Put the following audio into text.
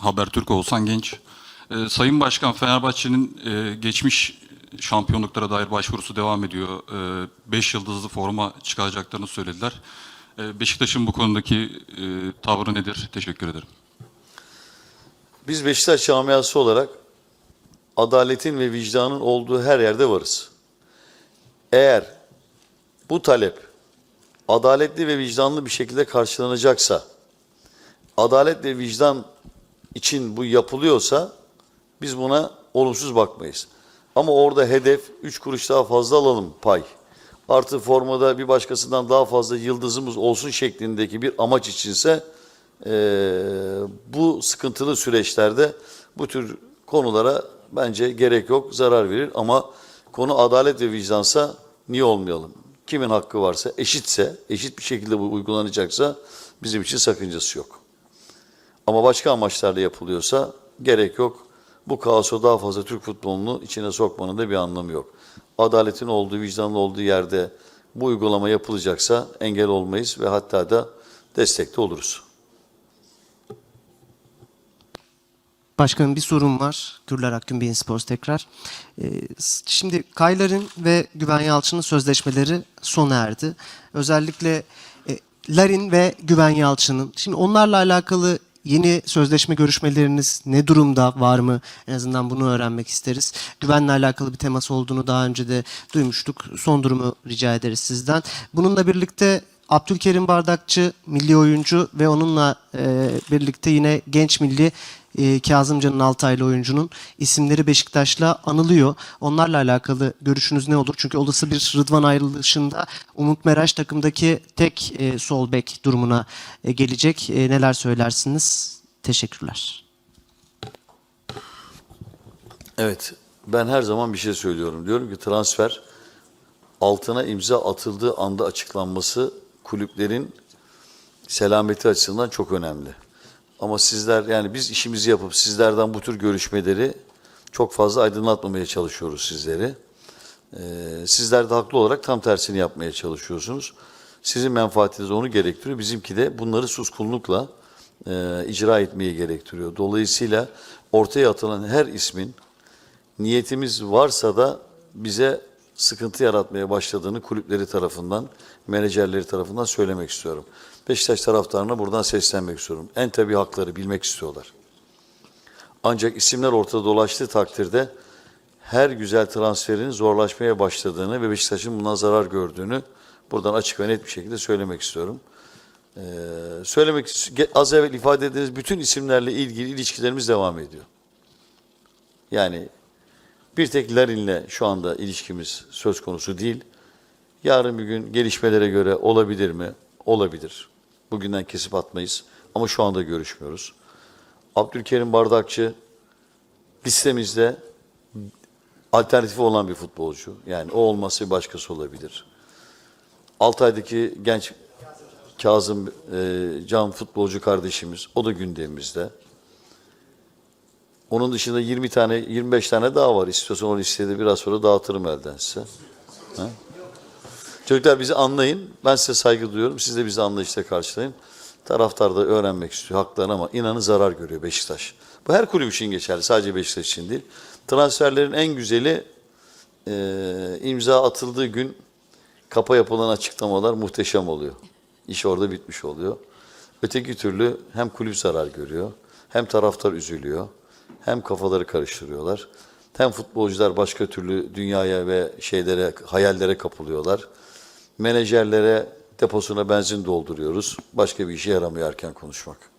Habertürk Oğuzhan Genç. Ee, Sayın Başkan Fenerbahçe'nin e, geçmiş şampiyonluklara dair başvurusu devam ediyor. 5 yıldızlı forma çıkaracaklarını söylediler. Ee, Beşiktaş'ın bu konudaki e, tavrı nedir? Teşekkür ederim. Biz Beşiktaş camiası olarak adaletin ve vicdanın olduğu her yerde varız. Eğer bu talep adaletli ve vicdanlı bir şekilde karşılanacaksa, adalet ve vicdan için bu yapılıyorsa biz buna olumsuz bakmayız. Ama orada hedef 3 kuruş daha fazla alalım pay. Artı formada bir başkasından daha fazla yıldızımız olsun şeklindeki bir amaç içinse eee, bu sıkıntılı süreçlerde bu tür konulara bence gerek yok, zarar verir. Ama konu adalet ve vicdansa niye olmayalım? Kimin hakkı varsa, eşitse, eşit bir şekilde bu uygulanacaksa bizim için sakıncası yok. Ama başka amaçlarla yapılıyorsa gerek yok. Bu kaosu daha fazla Türk futbolunu içine sokmanın da bir anlamı yok. Adaletin olduğu, vicdanlı olduğu yerde bu uygulama yapılacaksa engel olmayız ve hatta da destekte oluruz. Başkanım bir sorun var. Gürler Akgün Beyin Sports tekrar. Ee, şimdi Kaylar'ın ve Güven Yalçın'ın sözleşmeleri sona erdi. Özellikle e, Larin ve Güven Yalçın'ın. Şimdi onlarla alakalı yeni sözleşme görüşmeleriniz ne durumda var mı? En azından bunu öğrenmek isteriz. Güvenle alakalı bir teması olduğunu daha önce de duymuştuk. Son durumu rica ederiz sizden. Bununla birlikte Abdülkerim Bardakçı milli oyuncu ve onunla e, birlikte yine genç milli e, Kazımcan'ın Altaylı oyuncunun isimleri Beşiktaş'la anılıyor. Onlarla alakalı görüşünüz ne olur? Çünkü olası bir Rıdvan ayrılışında Umut Meraş takımdaki tek e, sol bek durumuna e, gelecek. E, neler söylersiniz? Teşekkürler. Evet, ben her zaman bir şey söylüyorum. Diyorum ki transfer altına imza atıldığı anda açıklanması kulüplerin selameti açısından çok önemli. Ama sizler yani biz işimizi yapıp sizlerden bu tür görüşmeleri çok fazla aydınlatmamaya çalışıyoruz sizleri. Ee, sizler de haklı olarak tam tersini yapmaya çalışıyorsunuz. Sizin menfaatiniz onu gerektiriyor. Bizimki de bunları suskunlukla e, icra etmeyi gerektiriyor. Dolayısıyla ortaya atılan her ismin niyetimiz varsa da bize sıkıntı yaratmaya başladığını kulüpleri tarafından, menajerleri tarafından söylemek istiyorum. Beşiktaş taraftarına buradan seslenmek istiyorum. En tabii hakları bilmek istiyorlar. Ancak isimler ortada dolaştığı takdirde her güzel transferin zorlaşmaya başladığını ve Beşiktaş'ın bundan zarar gördüğünü buradan açık ve net bir şekilde söylemek istiyorum. Ee, söylemek az evvel ifade ettiğiniz bütün isimlerle ilgili ilişkilerimiz devam ediyor. Yani bir tek Larin'le şu anda ilişkimiz söz konusu değil. Yarın bir gün gelişmelere göre olabilir mi? Olabilir. Bugünden kesip atmayız. Ama şu anda görüşmüyoruz. Abdülkerim Bardakçı listemizde alternatifi olan bir futbolcu. Yani o olması başkası olabilir. Altay'daki genç Kazım e, Can futbolcu kardeşimiz. O da gündemimizde. Onun dışında 20 tane, 25 tane daha var. İstiyorsan o listede biraz sonra dağıtırım elden size. Ha? Çocuklar bizi anlayın. Ben size saygı duyuyorum. Siz de bizi anlayışla karşılayın. Taraftar da öğrenmek istiyor haklarını ama inanın zarar görüyor Beşiktaş. Bu her kulüp için geçerli. Sadece Beşiktaş için değil. Transferlerin en güzeli e, imza atıldığı gün kapa yapılan açıklamalar muhteşem oluyor. İş orada bitmiş oluyor. Öteki türlü hem kulüp zarar görüyor, hem taraftar üzülüyor, hem kafaları karıştırıyorlar. Hem futbolcular başka türlü dünyaya ve şeylere, hayallere kapılıyorlar. Menajerlere deposuna benzin dolduruyoruz. Başka bir işe yaramıyor erken konuşmak.